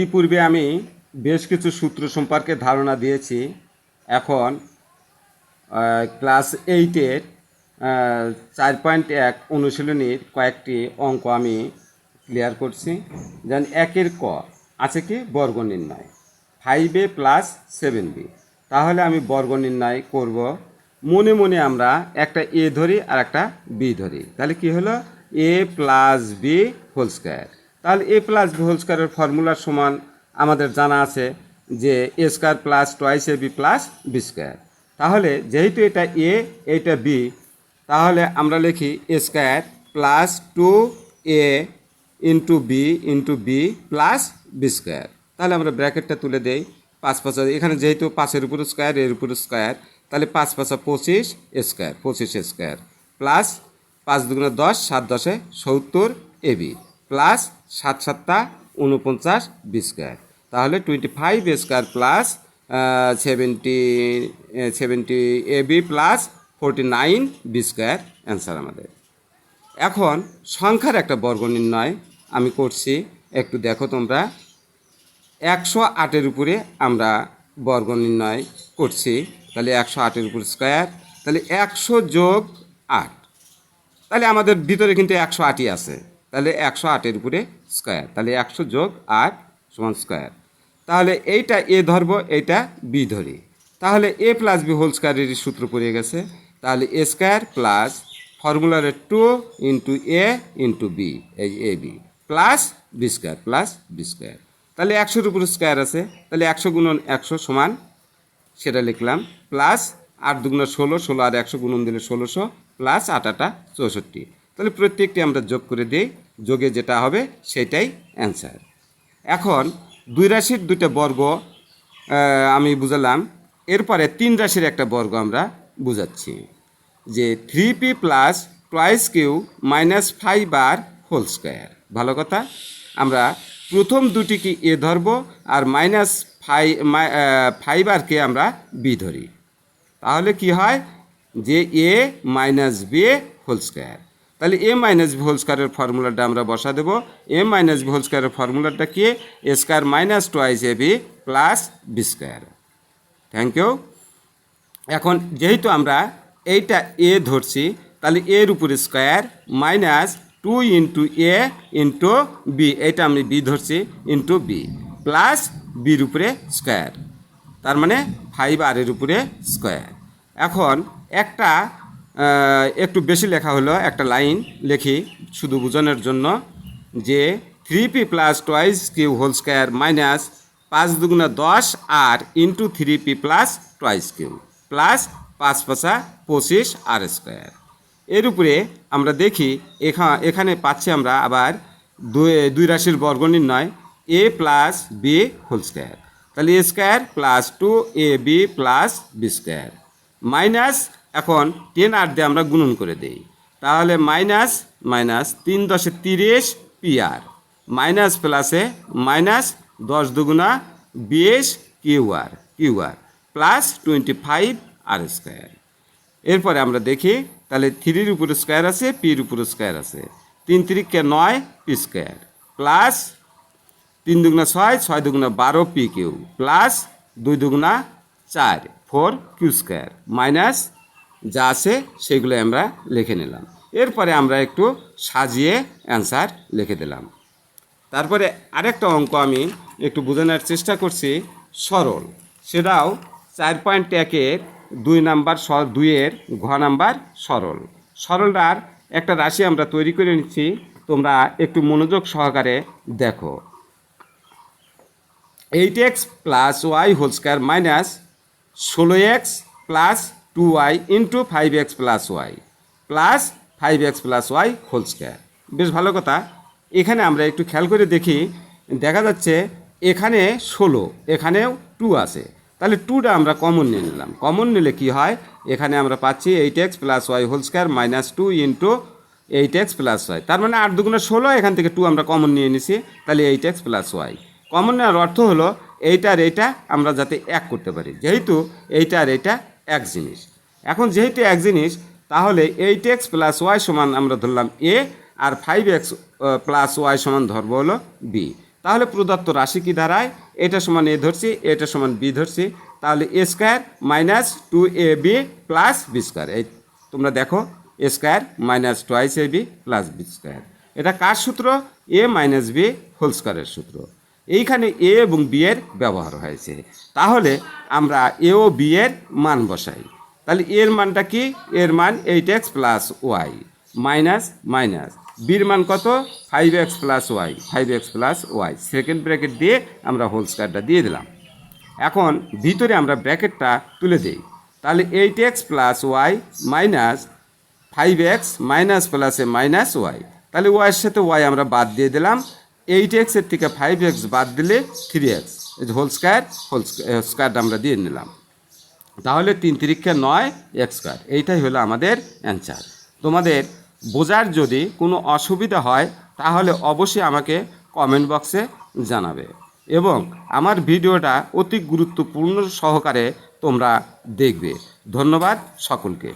ইতিপূর্বে আমি বেশ কিছু সূত্র সম্পর্কে ধারণা দিয়েছি। এখন ক্লাস এইটের চার পয়েন্ট এক অনুশীলনীর কয়েকটি অঙ্ক আমি ক্লিয়ার করছি। যেন একের ক আছে কি? বর্গ নির্ণয়। Five A plus seven B তাহলে আমি বর্গ নির্ণয় করব। মনে মনে আমরা একটা এ ধরি আর একটা বি ধরি। তাহলে কি হলো? A plus B whole square তাহলে এ প্লাস বি হোল স্কোয়ারের ফর্মুলার সমান আমাদের জানা আছে যে A square plus twice A B plus B square তাহলে যেহেতু এটা এ এটা বি তাহলে আমরা লিখি A square plus two A into B into B plus B square তাহলে আমরা ব্র্যাকেটটা তুলে দেই, পাঁচ পাঁচ এখানে যেহেতু পাঁচের উপর স্কোয়ার এর উপর স্কোয়ার তাহলে পাঁচ পাঁচা পঁচিশ স্কোয়ার পঁচিশ স্কোয়ার প্লাস পাঁচ দুগুণে দশ, সাত দশে সত্তর এবি প্লাস সাত সাতটা উনপঞ্চাশ বি স্কোয়ার। তাহলে twenty five square plus seventy seventy AB plus forty nine B square answer আমাদের। এখন সংখ্যার একটা বর্গ নির্ণয় আমি করছি। একটু দেখো তোমরা। একশো আটের উপরে আমরা বর্গ নির্ণয় করছি। তাহলে একশো আটের উপর স্কোয়ার। তাহলে একশো যোগ আট। তাহলে আমাদের ভিতরে কিন্তু একশো আটই আছে। তাহলে একশো আটের উপরে স্কোয়ার তাহলে একশো যোগ আট সমান স্কোয়ার তাহলে এইটা এ ধরবো, এইটা বি ধরি। তাহলে এ প্লাস বি হোল স্কোয়ারেরই সূত্র পড়ে গেছে। তাহলে A square plus ফর্মুলারে two into A into B এই A B plus B square plus B square তাহলে একশোর উপরে স্কোয়ার আছে, তাহলে একশো গুণন একশো সমান, সেটা লিখলাম প্লাস আট দুগুণ ষোলো ষোলো আর একশো গুণন দিলে ষোলোশো প্লাস আট আটা চৌষট্টি। তাহলে প্রত্যেকটি আমরা যোগ করে দিই, যোগে যেটা হবে সেটাই অ্যান্সার এখন দুই রাশির দুইটা বর্গ আমি বুঝালাম। এরপরে তিন রাশির একটা বর্গ আমরা বুঝাচ্ছি যে three P plus twice Q minus five R whole square ভালো কথা? আমরা প্রথম দুটিকে এ ধরব আর মাইনাস ফাইভ ফাইভ আরকে আমরা বি ধরি। তাহলে কি হয়? যে A minus B whole square তাহলে এ মাইনাস বি হোল স্কোয়ারের ফর্মুলাটা আমরা বসা দেবো। এ মাইনাস বি হোল স্কোয়ারের ফর্মুলাটা কি? A square minus twice A B plus B square. Thank you এখন যেহেতু আমরা এইটা এ ধরছি, তাহলে এর উপরে square minus two into A into B, এইটা আমি বি ধরছি, ইন্টু বি প্লাস বির উপরে স্কোয়ার। তার মানে ফাইভ আর এর উপরে স্কোয়ার। এখন একটা একটু বেশি লেখা হলো, একটা লাইন লিখি শুধু বোঝানোর জন্য যে three P plus twice Q whole square minus পাঁচ দুগুণা দশ আর into three P plus twice Q plus পাঁচ পাঁচা পঁচিশ আর স্কোয়ার এর উপরে আমরা দেখি এখা, এখানে পাচ্ছি আমরা আবার দুই দুই রাশির বর্গ নির্ণয় A plus B whole square তাহলে A square plus two A B plus B square minus এখন টেন আর দিয়ে আমরা গুণন করে দেই। তাহলে মাইনাস মাইনাস তিন দশে তিরিশ পি আর মাইনাস প্লাসে মাইনাস দশ দুগুণা বিশ Q R Q R plus twenty five R square এরপরে আমরা দেখি, তাহলে থ্রির উপরে স্কোয়ার আছে পির উপরে স্কোয়ার আছে। তিন তিরিককে নয় পি স্কোয়ার প্লাস তিন দুগুণা ছয় ছয় দুগুণা বারো পি কিউ প্লাস দুই দুগুণা চার ফোর কিউ স্কোয়ার মাইনাস যা আছে সেগুলো আমরা লিখে নিলাম। এরপরে আমরা একটু সাজিয়ে অ্যান্সার লিখে দিলাম। তারপরে আরেকটা অঙ্ক আমি একটু বোঝানোর চেষ্টা করছি, সরল। সেটাও চার পয়েন্ট একের দুই নাম্বার দুইয়ের ঘ নাম্বার সরল। সরলটার একটা রাশি আমরা তৈরি করে নিচ্ছি, তোমরা একটু মনোযোগ সহকারে দেখো। Eight X plus Y whole square minus ষোলো X plus two Y into five X plus Y plus five X plus Y whole square বেশ ভালো কথা। এখানে আমরা একটু খেয়াল করে দেখি, দেখা যাচ্ছে এখানে ষোলো, এখানেও টু আছে। তাহলে টুটা আমরা কমন নিয়ে নিলাম। কমন নিলে কি হয়? এখানে আমরা পাচ্ছি eight X plus Y whole square minus two into eight X plus Y তার মানে আট দুগুণে ষোলো, এখান থেকে টু আমরা কমন নিয়ে নিছি। তাহলে eight X plus Y common নেওয়ার অর্থ হলো এইটা আর এইটা আমরা যাতে এক করতে পারি। যেহেতু এইটা আর এইটা এক জিনিস। এখন যেহেতু এক জিনিস, তাহলে এইট এক্স প্লাস ওয়াই সমান আমরা ধরলাম এ, আর ফাইভ এক্স প্লাস ওয়াই সমান ধরবো হলো বি। তাহলে প্রদত্ত রাশি কি দাঁড়ায়? এটা সমান এ ধরছি, এটা সমান বি ধরছি। তাহলে A square minus two A B plus B square. এই তোমরা দেখো, A square minus twice A B plus B square. এটা কার সূত্র? এ মাইনাস বি হোল স্কোয়ারের সূত্র। এইখানে এ এবং বি এর ব্যবহার হয়েছে। তাহলে আমরা এ ও বি এর মান বসাই। তাহলে এর মানটা কি? এর মান eight X plus Y minus minus বির মান কত? Five X plus Y, five X plus Y. Second bracket দিয়ে আমরা হোল স্কোয়ারটা দিয়ে দিলাম। এখন ভিতরে আমরা ব্র্যাকেটটা তুলে দিই। তাহলে eight X plus Y minus five X minus প্লাসে মাইনাস ওয়াই। তাহলে ওয়াইয়ের সাথে ওয়াই আমরা বাদ দিয়ে দিলাম। এইট এক্সের থেকে ফাইভ এক্স বাদ দিলে three X whole square whole স্কোয়ারটা আমরা দিয়ে নিলাম। তাহলে তিন তিরিক্ষে নয় এক্স স্কোয়ার এইটাই হলো আমাদের অ্যান্সার তোমাদের বোঝার যদি কোনো অসুবিধা হয়, তাহলে অবশ্যই আমাকে কমেন্ট বক্সে জানাবে। এবং আমার ভিডিওটা অতি গুরুত্বপূর্ণ সহকারে তোমরা দেখবে। ধন্যবাদ সকলকে।